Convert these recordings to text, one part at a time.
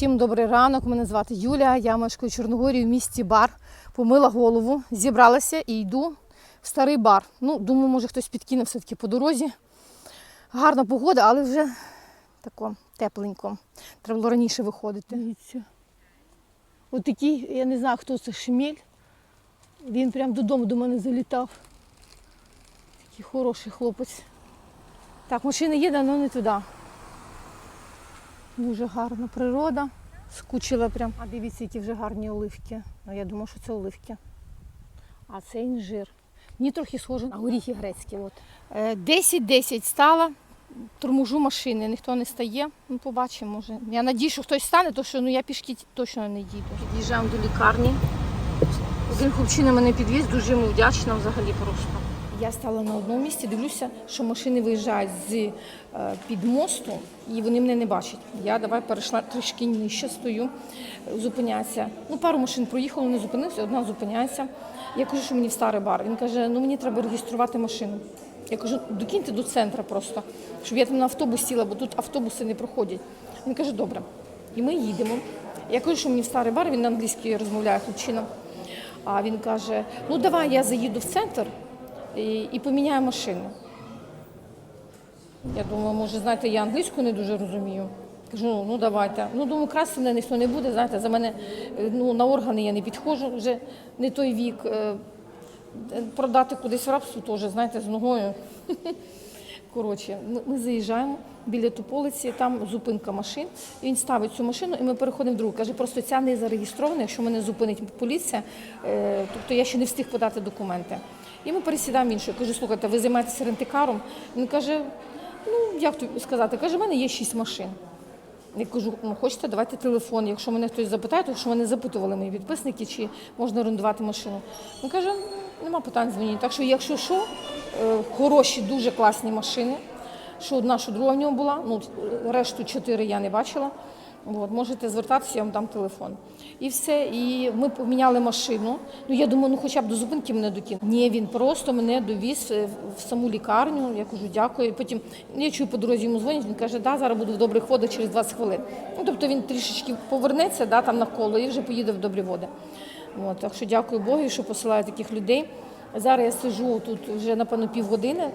Всім добрий ранок. Мене звати Юля. Я мешкаю Чорногорії в місті бар. Помила голову, зібралася і йду в старий бар. Ну, думаю, може хтось підкине все-таки по дорозі. Гарна погода, але вже тако тепленько. Треба було раніше виходити. Дивіться. От такий, я не знаю, хто це шміль. Він прямо додому до мене залітав. Такий хороший хлопець. Так, машина їде, але не туди. Дуже гарна природа. Скучила прям. А дивіться, які вже гарні оливки. Ну, я думаю, що це оливки. А це інжир. Мені трохи схоже на горіхи грецькі. От. Е, 10-10 стала. Торможу машини, ніхто не стає. Ну, побачимо, може. Я надію, що хтось стане, тому що ну, я пішки точно не дійду. Під'їжджаємо до лікарні. Один хлопчина мене підвіз, дуже йому вдячна взагалі просто. Я стала на одному місці, дивлюся, що машини виїжджають з е, під мосту, і вони мене не бачать. Я давай перейшла трішки нижче, стою, зупиняюся. Ну, пару машин проїхало, не зупинився, одна зупиняється. Я кажу, що мені в старий бар. Він каже, ну мені треба реєструвати машину. Я кажу, докиньте до центру просто, щоб я там на автобус сіла, бо тут автобуси не проходять. Він каже, добре. І ми їдемо. Я кажу, що мені в старий бар, він на англійській розмовляє хлопчина. А він каже: ну давай я заїду в центр і, і поміняю машину. Я думаю, може, знаєте, я англійську не дуже розумію. Кажу, ну, ну давайте. Ну, думаю, мене ніхто не буде. Знаєте, за мене е, ну, на органи я не підходжу, вже не той вік. Е, Продати кудись в рабство теж, знаєте, з ногою. Коротше, ми, ми заїжджаємо біля Туполиці, там зупинка машин. І він ставить цю машину, і ми переходимо в другу. Каже, просто ця не зареєстрована, якщо мене зупинить поліція, е, тобто я ще не встиг подати документи. І ми пересідаємо іншу. Я кажу, слухайте, ви займаєтеся рентикаром? Він каже, ну як тобі сказати, каже, в мене є шість машин. Я кажу, ну хочете, давайте телефон. Якщо мене хтось запитає, то що мене запитували мої підписники, чи можна орендувати машину. Він каже, нема питань дзвоніть. Так що, якщо що, е, хороші, дуже класні машини. Що одна, що друга в ньому була. Ну, решту чотири я не бачила. От, можете звертатися, я вам дам телефон. І все. І ми поміняли машину. Ну я думаю, ну хоча б до зупинки мене докинув. Ні, він просто мене довіз е, в саму лікарню. Я кажу, дякую. Потім ну, я чую по дорозі йому дзвонять. Він каже, да, зараз буду в добрих водах через 20 хвилин. Ну тобто він трішечки повернеться, да, там навколо і вже поїде в добрі води. От, так що дякую Богу, що посилає таких людей. Зараз я сижу тут вже напевно півгодини.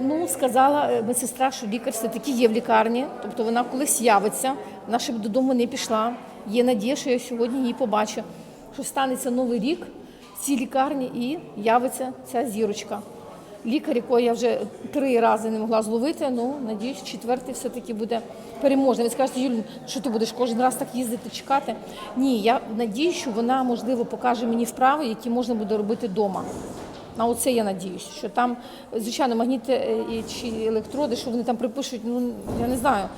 Ну, сказала е, медсестра, що лікар все-таки є в лікарні, тобто вона колись явиться, вона ще додому не пішла. Є надія, що я сьогодні її побачу, що станеться новий рік в цій лікарні і явиться ця зірочка. Лікар, якого я вже три рази не могла зловити, ну, надіюсь, четвертий все-таки буде переможний. Ви скажете, Юль, що ти будеш кожен раз так їздити, чекати? Ні, я надію, що вона, можливо, покаже мені вправи, які можна буде робити вдома. На оце я надіюсь, що там, звичайно, магніти е, чи електроди, що вони там припишуть, ну я не знаю.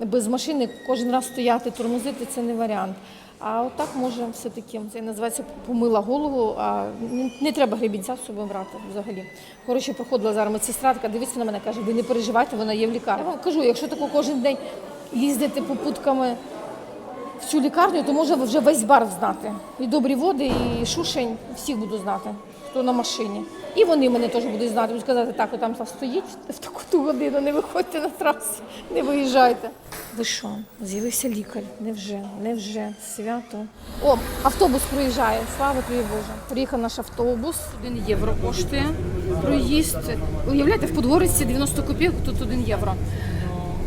Без машини кожен раз стояти, тормозити це не варіант. А отак може все-таки це називається помила голову, а не, не треба гребінця з собою брати взагалі. Коротше, проходила зараз медсестра, така дивиться на мене, каже, ви не переживайте, вона є в лікарні. Я вам кажу, якщо тако кожен день їздити попутками в цю лікарню, то може вже весь бар знати. І добрі води, і шушень, всіх буду знати, хто на машині. І вони мене теж будуть знати, будуть сказати, так, отам стоїть в таку ту годину, не виходьте на трасу, не виїжджайте. Ви що, з'явився лікар? Невже, невже, свято. О, автобус проїжджає, слава тобі Боже. Приїхав наш автобус, 1 євро коштує проїзд. Уявляєте, в подвориці 90 копійок, тут 1 євро.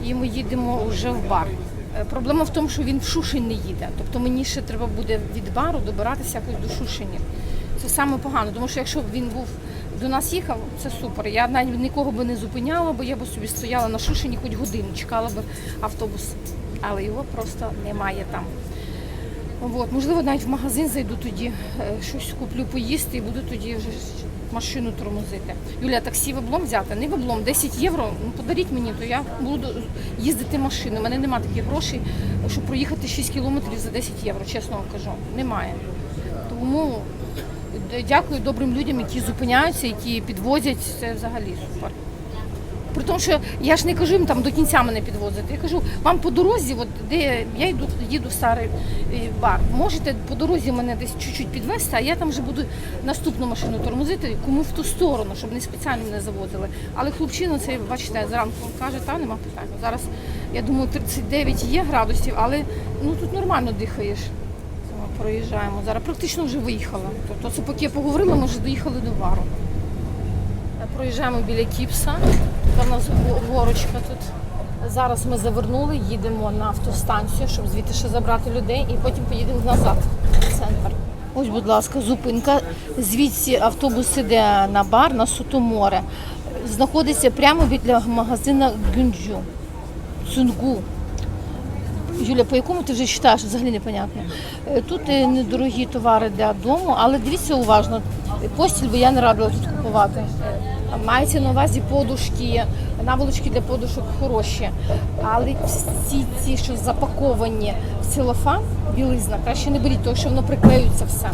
І ми їдемо вже в бар. Е, Проблема в тому, що він в Шушень не їде. Тобто мені ще треба буде від бару добиратися якось до Шушені. Це саме погано, тому що якщо б він був до нас їхав, це супер. Я навіть нікого би не зупиняла, бо я б собі стояла на Шушені хоч годину, чекала б автобус. Але його просто немає там. От, можливо, навіть в магазин зайду тоді, е, щось куплю поїсти і буду тоді вже машину тормозити. Юля, таксі в облом взяти? Не в облом, 10 євро. Ну подаріть мені, то я буду їздити машиною. У мене немає таких грошей, щоб проїхати 6 кілометрів за 10 євро, чесно вам кажу. Немає. Тому дякую добрим людям, які зупиняються, які підвозять. Це взагалі супер. При тому, що я ж не кажу їм там до кінця мене підвозити. Я кажу, вам по дорозі, от де я йду, їду в старий е, бар, можете по дорозі мене десь чуть-чуть підвезти, а я там вже буду наступну машину тормозити, кому в ту сторону, щоб не спеціально мене завозили. Але хлопчина цей, бачите, зранку каже, та нема питань. Зараз Я думаю, 39 є градусів, але ну тут нормально дихаєш. Проїжджаємо. Зараз практично вже виїхала. Тобто це поки я поговорила, ми вже доїхали до бару. Е, Проїжджаємо біля Кіпса. Тут у нас горочка тут. Зараз ми завернули, їдемо на автостанцію, щоб звідти ще забрати людей, і потім поїдемо назад в центр. Ось, будь ласка, зупинка. Звідси автобус іде на бар на Сутоморе. Знаходиться прямо біля магазина Гюнджу. Цунгу. Юля, по якому ти вже читаєш, взагалі непонятно. Е, Тут е, недорогі товари для дому, але дивіться уважно. Постіль би я не радила тут купувати. Мається на увазі подушки, наволочки для подушок хороші. Але всі ці, що запаковані в целофан, білизна, краще не беріть, тому що воно приклеюється все.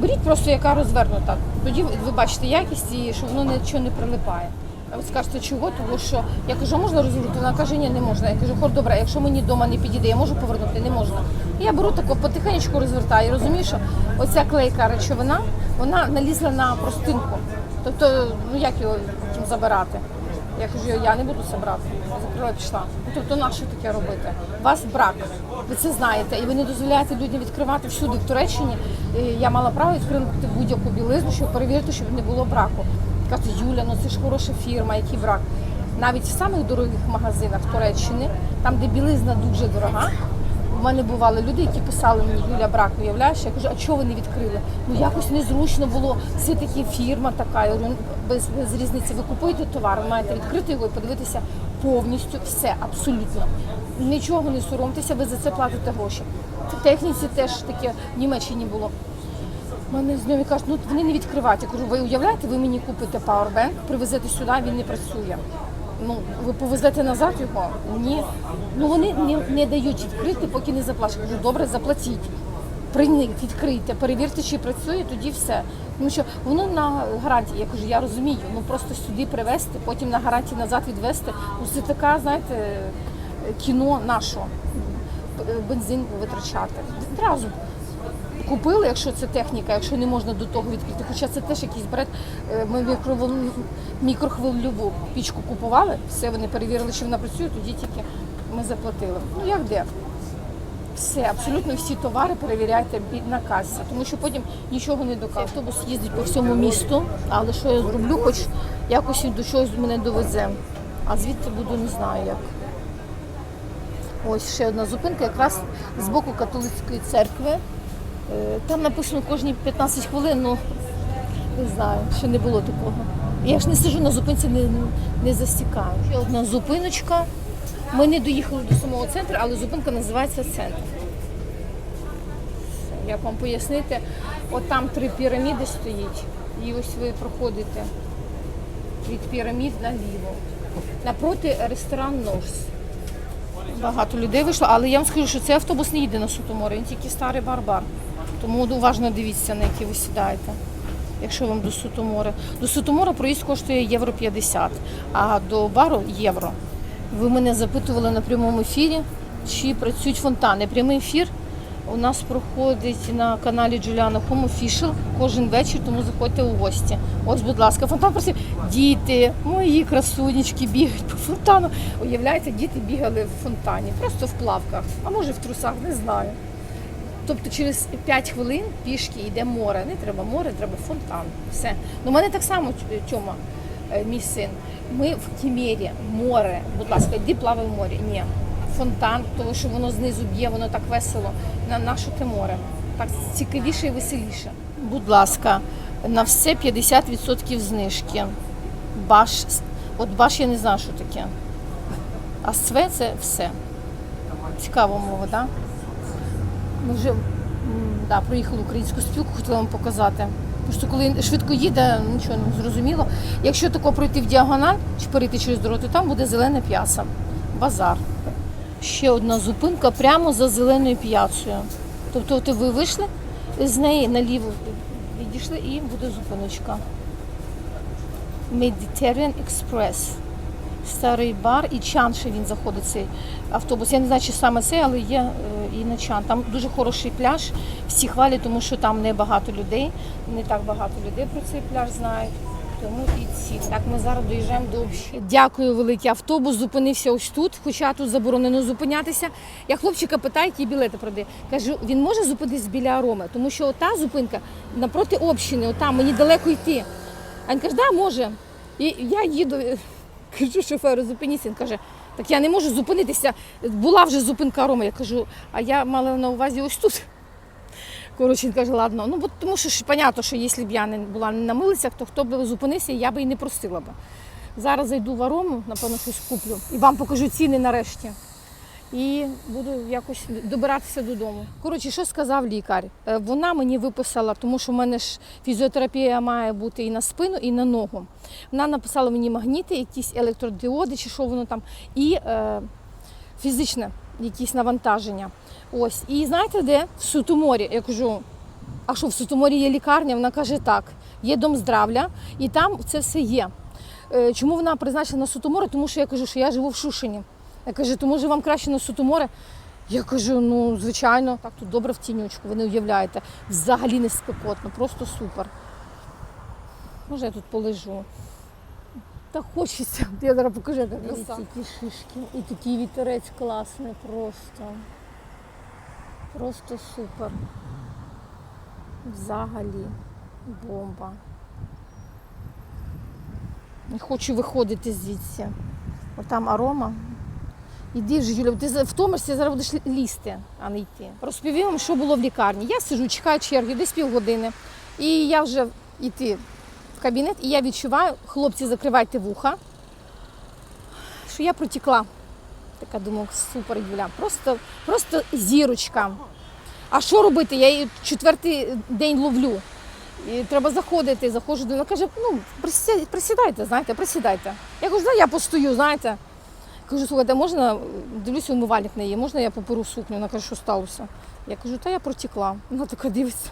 Беріть просто яка розвернута. Тоді ви ви бачите якість і що воно нічого не прилипає. Ви скажете, чого? Тому що я кажу, можна розвернути? Вона каже, ні, не можна. Я кажу, хор добре, якщо мені вдома не підійде, я можу повернути? Не можна. І я беру тако потихеньку розвертаю. І розумію, що оця клейка речовина, вона налізла на простинку. Тобто, ну як його потім забирати? Я кажу, я не буду це брати. Закрила пішла. Ну, тобто, на що таке робити? Вас брак, ви це знаєте, і ви не дозволяєте людям відкривати всюди в Туреччині. І Я мала право відкрити будь-яку білизну, щоб перевірити, щоб не було браку. Кажуть, Юля, ну це ж хороша фірма, який брак. Навіть в самих дорогих магазинах Туреччини, там, де білизна дуже дорога, у мене бували люди, які писали мені Юля брак, уявляєш? Я кажу, а чого ви не відкрили? Ну якось незручно було. Все таки фірма така. «Ну, без, без різниці. Ви купуєте товар, ви маєте відкрити його і подивитися повністю все, абсолютно. Нічого не соромтеся, ви за це платите гроші. В техніці теж таке в Німеччині було. Мене знайомі кажуть, ну вони не відкривають. Я кажу, ви уявляєте, ви мені купите пауербенк, привезете сюди, він не працює. Ну, ви повезете назад його? Ні. Ну вони не, не дають відкрити, поки не заплачуть. Кажу, добре, заплатіть. Прийміть, відкрийте, перевірте, чи працює, тоді все. Тому що воно на гарантії. Я кажу, я розумію, ну просто сюди привезти, потім на гарантії назад відвезти. Ну це така, знаєте, кіно нашого. Бензин витрачати. Одразу купили, якщо це техніка, якщо не можна до того відкрити. Хоча це теж якийсь бред. Е, Ми мікровол- мікрохвильову пічку купували, все вони перевірили, чи вона працює, тоді тільки ми заплатили. Ну як де? Все, абсолютно всі товари перевіряйте на касі, тому що потім нічого не доказує. Автобус їздить по всьому місту, але що я зроблю, хоч якось до чогось мене довезе. А звідти буду не знаю як. Ось ще одна зупинка, якраз з боку католицької церкви. Е, Там написано кожні 15 хвилин, ну не знаю, ще не було такого. Я ж не сижу на зупинці, не, не засікаю. Ще одна зупиночка. Ми не доїхали до самого центру, але зупинка називається центр. Як вам пояснити, от там три піраміди стоїть, і ось ви проходите від пірамід наліво. Напроти ресторан Норс. Багато людей вийшло, але я вам скажу, що цей автобус не їде на Сутоморе, він тільки старий барбар. Тому уважно дивіться, на який ви сідаєте. Якщо вам до Сутомори. До Сутомора проїзд коштує євро 50, а до бару євро. Ви мене запитували на прямому ефірі, чи працюють фонтани. Прямий ефір у нас проходить на каналі Джуліана Хому Official кожен вечір, тому заходьте у гості. Ось, будь ласка, фонтан просив. Діти, мої красунечки бігають по фонтану. Уявляєте, діти бігали в фонтані, просто в плавках, а може в трусах, не знаю. Тобто через 5 хвилин пішки йде море. Не треба море, треба фонтан. Все. Ну, у мене так само Тьома, е, мій син. Ми в Кімері, море. Будь ласка, йди плавай в морі. Ні. Фонтан, тому що воно знизу б'є, воно так весело. На наше те море. Так цікавіше і веселіше. Будь ласка, на все 50% знижки. Баш, от баш я не знаю, що таке. А све це все. Цікава мова, так? Да? Ми вже да, проїхали українську спілку, хотіла вам показати. Тому що коли швидко їде, нічого не зрозуміло. Якщо тако пройти в діагональ чи перейти через дорогу, то там буде зелена п'яса, базар. Ще одна зупинка прямо за зеленою п'яцею. Тобто от ви вийшли з неї наліво відійшли і буде зупиночка. Mediterranean Express. Старий бар і чан ще він заходить цей автобус. Я не знаю, чи саме цей, але є е, і на чан. Там дуже хороший пляж. Всі хвалять, тому що там не багато людей. Не так багато людей про цей пляж знають. тому і ці. Так, ми зараз доїжджаємо до общі. Дякую, велике. Автобус зупинився ось тут, хоча тут заборонено зупинятися. Я хлопчика питаю, які білети продає. Кажу, він може зупинитись біля Ароми, тому що ота зупинка напроти общини, отам мені далеко йти. А він каже, да, може. І я їду, кажу шоферу, зупиніться. Він каже, так я не можу зупинитися. Була вже зупинка Рома. Я кажу, а я мала на увазі ось тут. Коротше, він каже, ладно. Ну, бо тому що понятно, що якщо б я не була на милицях, то хто б зупинився, я би і не просила б. Зараз зайду в арому, напевно, щось куплю. І вам покажу ціни нарешті. І буду якось добиратися додому. Коротше, що сказав лікар? Е, Вона мені виписала, тому що в мене ж фізіотерапія має бути і на спину, і на ногу. Вона написала мені магніти, якісь електродіоди, чи що воно там, і е, фізичне якісь навантаження. Ось. І знаєте де? В Сутуморі. Я кажу, а що в Сутуморі є лікарня? Вона каже, так, є дом здравля, і там це все є. Е, Чому вона призначена на Сутуморе? Тому що я кажу, що я живу в Шушині. Я кажу, то може вам краще на Сутуморе? Я кажу, ну звичайно, так тут добре в тінючку, ви не уявляєте. Взагалі не спекотно, просто супер. Може, я тут полежу. Так хочеться. Я зараз покажу, яка краса. Які шишки. І такий вітерець класний просто. Просто супер. Взагалі. Бомба. Не хочу виходити звідси. Отам арома. Іди вже, Юля, ти втомишся, зараз будеш лізти, а не йти. Розповім вам, що було в лікарні. Я сижу, чекаю черги, десь півгодини. І я вже йти в кабінет, і я відчуваю, хлопці, закривайте вуха, що я протікла. Така думаю, супер, Юля, просто, просто зірочка. А що робити? Я її четвертий день ловлю. І треба заходити, заходжу вона каже, ну, присідайте, знаєте, присідайте. Я кажу, я постою, знаєте. Кажу, слухайте, можна, дивлюся, умивальник не є, можна я поперу сукню? Вона каже, що сталося? Я кажу, та я протікла. Вона така дивиться.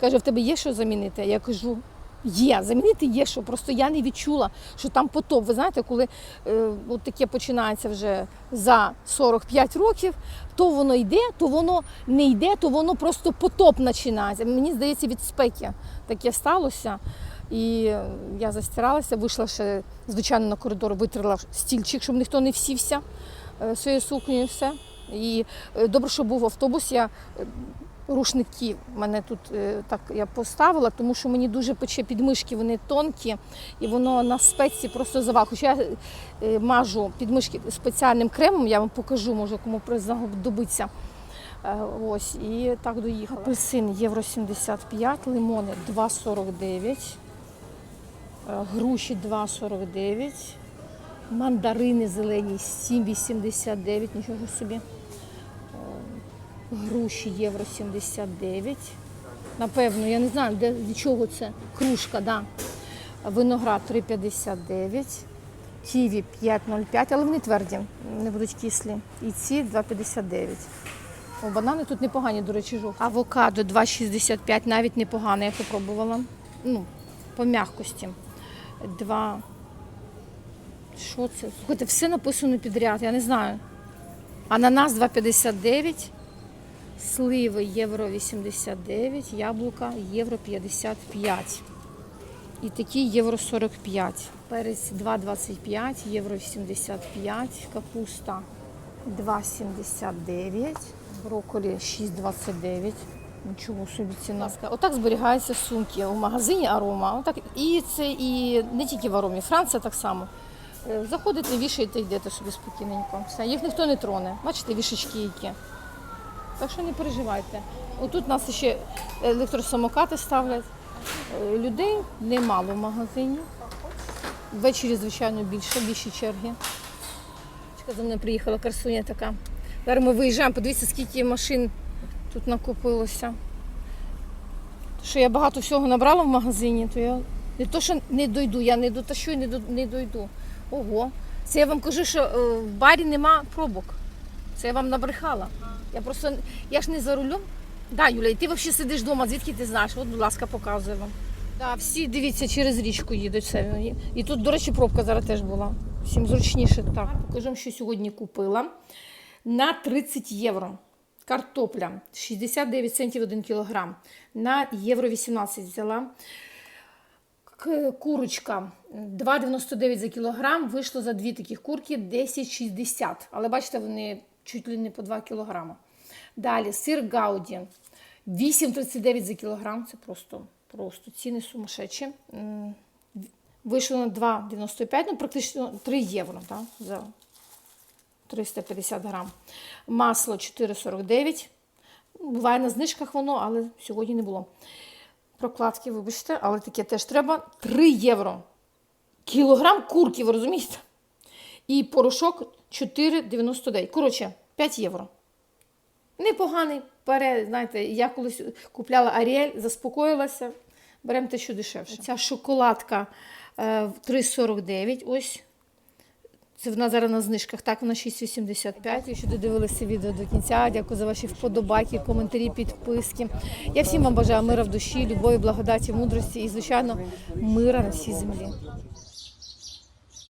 Каже, в тебе є що замінити? Я кажу, є, замінити є що. Просто я не відчула, що там потоп. Ви знаєте, коли е, от таке починається вже за 45 років, то воно йде, то воно не йде, то воно просто потоп починається. Мені здається, від спеки таке сталося. І я застиралася, вийшла ще, звичайно, на коридор, витерла стільчик, щоб ніхто не всівся е, своєю сукнею все. І е, добре, що був автобус, я е, рушники мене тут так я поставила, тому що мені дуже пече підмишки, вони тонкі, і воно на спеці просто завал. Хоча я мажу підмишки спеціальним кремом, я вам покажу, може кому знадобиться. Ось, і так доїхала. Апельсин євро 75, лимони 2,49, е, груші 2,49, мандарини зелені 7,89, нічого собі. Е, Груші євро 79. Напевно, я не знаю, де, від чого це. Кружка, да. Виноград 3,59. Ківі 5,05, але вони тверді, не будуть кислі. І ці 2,59. О, банани тут непогані, до речі, жовті. Авокадо 2,65, навіть непогано, я попробувала. Ну, по м'якості. Два. Що це? Слухайте, все написано підряд, я не знаю. Ананас 2,59, сливи євро 89, яблука євро 55. І такі євро 45. Перець 2,25, євро 85, капуста 2,79, брокколі 6,29. Нічого собі ціна. Отак зберігаються сумки у магазині Арома. Отак. І це і не тільки в Аромі, Франція так само. Е, Заходите, вішаєте, йдете собі спокійненько. Все, їх ніхто не троне. Бачите, вішечки які. Так що не переживайте. Отут нас ще електросамокати ставлять. Е, Людей немало в магазині. Ввечері, звичайно, більше, більші черги. За мною приїхала красуня така. Зараз ми виїжджаємо, подивіться, скільки машин тут накопилося. Що я багато всього набрала в магазині, то я не то, що не дойду, я не дотащу і не, до- не дойду. Ого. Це я вам кажу, що е, в барі нема пробок. Це я вам набрехала. Я просто я ж не за рулем. Да, Юля, і ти взагалі сидиш вдома, звідки ти знаєш? От, будь ласка, показую вам. Да, всі дивіться через річку їдуть. Все. І- тут, до речі, пробка зараз теж була. Всім зручніше. Так, покажу, що сьогодні купила. На 30 євро. Картопля 69 центів 1 кілограм. На євро 18 взяла. Курочка 2,99 за кілограм. Вийшло за дві таких курки 10,60. Але бачите, вони чуть ли не по 2 кілограма. Далі сир Гауді 8,39 за кілограм. Це просто, просто ціни сумасшедші. Вийшло на 2,95, ну практично 3 євро так, за 350 грам. Масло 4,49. Буває на знижках воно, але сьогодні не було. Прокладки, вибачте, але таке теж треба. 3 євро. Кілограм курки, ви розумієте? І порошок 4,99. Коротше, 5 євро. Непоганий пере, знаєте, я колись купляла Аріель, заспокоїлася. Беремо те, що дешевше. Ця шоколадка е, 3,49. Ось. Це вона зараз на знижках. Так, вона 6,85. Якщо додивилися відео до кінця, дякую за ваші вподобайки, коментарі, підписки. Я всім вам бажаю мира в душі, любові, благодаті, мудрості і, звичайно, мира на всій землі.